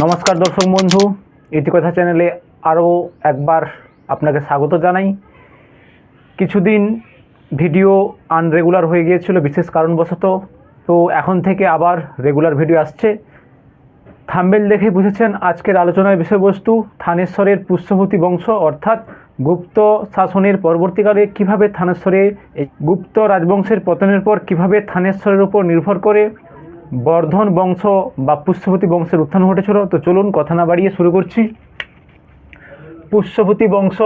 নমস্কার দর্শক বন্ধু, ইতিকথা চ্যানেলে আরও একবার আপনাকে স্বাগত জানাই। কিছুদিন ভিডিও আনরেগুলার হয়ে গিয়েছিল, বিশেষ কারণবশত। তো এখন থেকে আবার রেগুলার ভিডিও আসছে। থাম্বেল দেখে বুঝেছেন আজকের আলোচনার বিষয়বস্তু, থানেশ্বরের পুষ্যভূতি বংশ, অর্থাৎ গুপ্ত শাসনের পরবর্তীকালে কীভাবে থানেশ্বরে এই গুপ্ত রাজবংশের পতনের পর কীভাবে থানেশ্বরের উপর নির্ভর করে বর্ধন বংশ বা পুষ্যপতি বংশের উত্থান ঘটেছিল। তো চলুন কথা না বাড়িয়ে শুরু করছি। পুষ্যপতি বংশ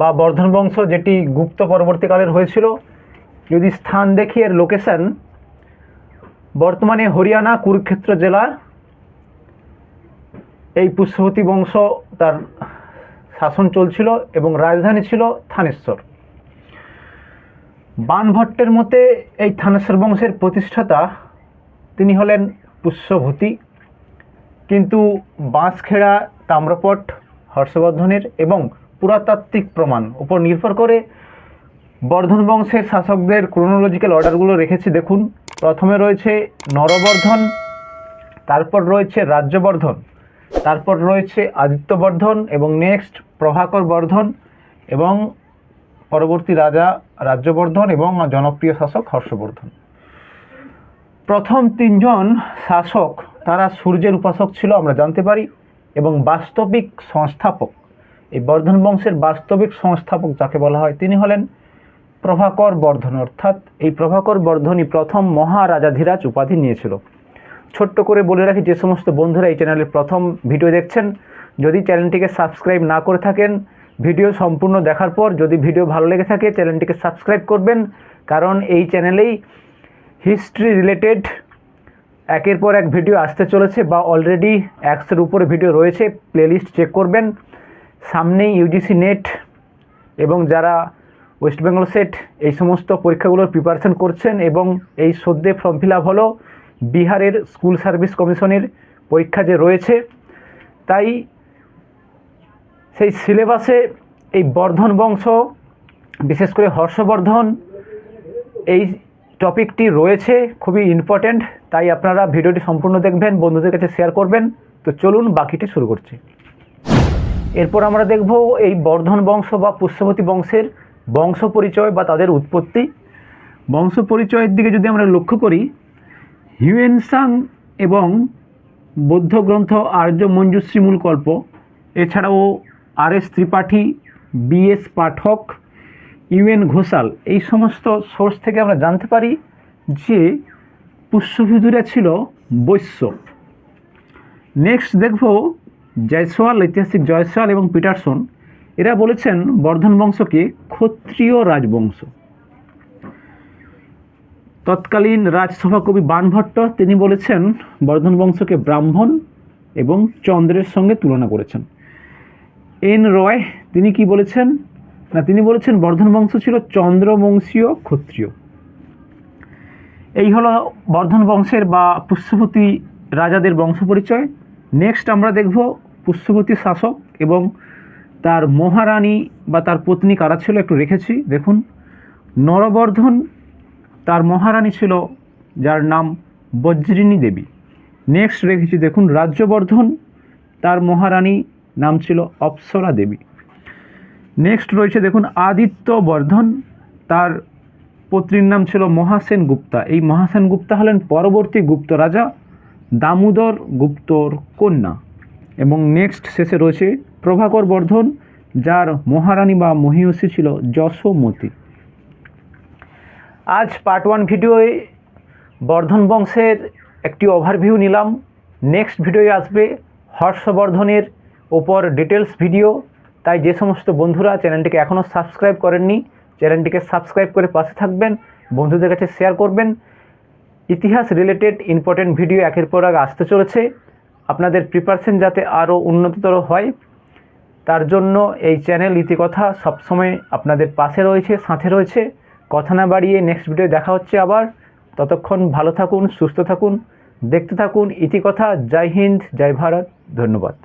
বা বর্ধন বংশ যেটি গুপ্ত পরবর্তীকালের হয়েছিল, যদি স্থান দেখি এর লোকেশন বর্তমানে হরিয়ানা কুরুক্ষেত্র জেলা এই পুষ্যপতি বংশ তার শাসন চলছিল এবং রাজধানী ছিল থানেশ্বর। বানভট্টের মতে এই থানেশ্বর বংশের প্রতিষ্ঠাতা তিনি হলেন পুষ্যভূতি। কিন্তু বাঁশখেড়া, তাম্রপট, হর্ষবর্ধনের এবং পুরাতাত্ত্বিক প্রমাণ উপর নির্ভর করে বর্ধন বংশের শাসকদের ক্রোনোলজিক্যাল অর্ডারগুলো রেখেছি, দেখুন। প্রথমে রয়েছে নরবর্ধন, তারপর রয়েছে রাজ্যবর্ধন, তারপর রয়েছে আদিত্যবর্ধন এবং নেক্সট প্রভাকর বর্ধন এবং পরবর্তী রাজা রাজ্যবর্ধন এবং জনপ্রিয় শাসক হর্ষবর্ধন। প্রথম তিনজন শাসক, তারা সূর্যের উপাসক ছিল, আমরা জানতে পারি, এবং বাস্তবিক সংস্থাপক। এই বর্ধন বংশের বাস্তবিক সংস্থাপক যাকে বলা হয়, তিনি হলেন প্রভাকর বর্ধন। অর্থাৎ এই প্রভাকর বর্ধনই প্রথম মহারাজাধিরাজ উপাধি নিয়েছিল। ছোট্ট করে বলে রাখি, যে সমস্ত বন্ধুরা এই চ্যানেলের প্রথম ভিডিও দেখছেন, যদি চ্যানেলটিকে সাবস্ক্রাইব না করে থাকেন, ভিডিও সম্পূর্ণ দেখার পর যদি ভিডিও ভালো লেগে থাকে, চ্যানেলটিকে সাবস্ক্রাইব করবেন, কারণ এই চ্যানেলেই হিস্ট্রি রিলেটেড একের পর এক ভিডিও আসতে চলেছে বা অলরেডি একশোর উপরে ভিডিও রয়েছে প্লেলিস্ট চেক করবেন। সামনেই ইউজিসি নেট এবং যারা ওয়েস্ট বেঙ্গল সেট এই সমস্ত পরীক্ষাগুলোর প্রিপারেশন করছেন এবং এই সদ্যে ফর্ম ফিল আপ হলো বিহারের স্কুল সার্ভিস কমিশনের পরীক্ষা যে রয়েছে। তাই সেই সিলেবাসে এই বর্ধন বংশ, বিশেষ করে হর্ষবর্ধন, এই টপিকটি রয়েছে, খুবই ইম্পর্ট্যান্ট তাই আপনারা ভিডিওটি সম্পূর্ণ দেখবেন, বন্ধুদের কাছে শেয়ার করবেন। তো চলুন, বাকিটি শুরু করছি। এরপর আমরা দেখব এই বর্ধন বংশ বা পুষ্যবতী বংশের বংশ পরিচয় বা তাদের উৎপত্তি। বংশ পরিচয়ের দিকে যদি আমরা লক্ষ্য করি, হিউয়েনসাং এবং বৌদ্ধ গ্রন্থ আর্য মঞ্জুশ্রী মূলকল্প, এছাড়াও R S Tripathi B S পাঠক ইউএন ঘোষাল, এই সমস্ত সোর্স থেকে আমরা জানতে পারি যে পুষ্যভিদুরা ছিল বৈশ্য। নেক্সট দেখব জয়সওয়াল, ঐতিহাসিক জয়সওয়াল এবং পিটারসন। এরা বলেছেন বর্ধন বংশকে ক্ষত্রিয় রাজবংশ। তৎকালীন রাজসভা কবি বানভট্ট, তিনি বলেছেন বর্ধন বংশকে ব্রাহ্মণ এবং চন্দ্রের সঙ্গে তুলনা করেছেন। এন রয়, তিনি কি বলেছেন? না, তিনি বলেছেন বর্ধন বংশ ছিল চন্দ্রবংশীয় ক্ষত্রিয়। এই হলো বর্ধন বংশের বা পুষ্যভূতি রাজাদের বংশ পরিচয় নেক্সট আমরা দেখব পুষ্যভূতি শাসক এবং তার মহারানী বা তার পত্নী কারা ছিল একটু রেখেছি, দেখুন। নরবর্ধন তার মহারানী ছিল, যার নাম বজ্রিনী দেবী। নেক্সট রেখেছি, দেখুন, রাজ্যবর্ধন তার মহারানী নাম ছিল অপ্সরা দেবী। নেক্সট রয়েছে দেখুন আদিত্য বর্ধন তার পত্নীর নাম ছিল মহাসেন গুপ্তা। এই মহাসেন গুপ্তা হলেন পরবর্তী গুপ্ত রাজা দামোদর গুপ্তর কন্যা এবং নেক্সট শেষে রয়েছে প্রভাকর বর্ধন, যার মহারানী বা মহিষী ছিল যশোমতী। আজ পার্ট ওয়ান ভিডিওয়ে বর্ধন বংশের একটি ওভারভিউ নিলাম। নেক্সট ভিডিওয়ে আসবে হর্ষবর্ধনের ওপর ডিটেলস ভিডিও তাই যে সমস্ত বন্ধুরা চ্যানেলটিকে এখনও সাবস্ক্রাইব করেননি, চ্যানেলটিকে সাবস্ক্রাইব করে পাশে থাকবেন, বন্ধুদের কাছে শেয়ার করবেন। ইতিহাস রিলেটেড ইম্পর্টেন্ট ভিডিও একের পর এক আসতে চলেছে। আপনাদের প্রিপারেশন যাতে আরও উন্নততর হয়, তার জন্য এই চ্যানেল ইতিকথা সবসময় আপনাদের পাশে রয়েছে, সাথে রয়েছে। কথা না বাড়িয়ে নেক্সট ভিডিও দেখা হচ্ছে আবার। ততক্ষণ ভালো থাকুন, সুস্থ থাকুন, দেখতে থাকুন, ইতিকথা। জয় হিন্দ, জয় ভারত, ধন্যবাদ।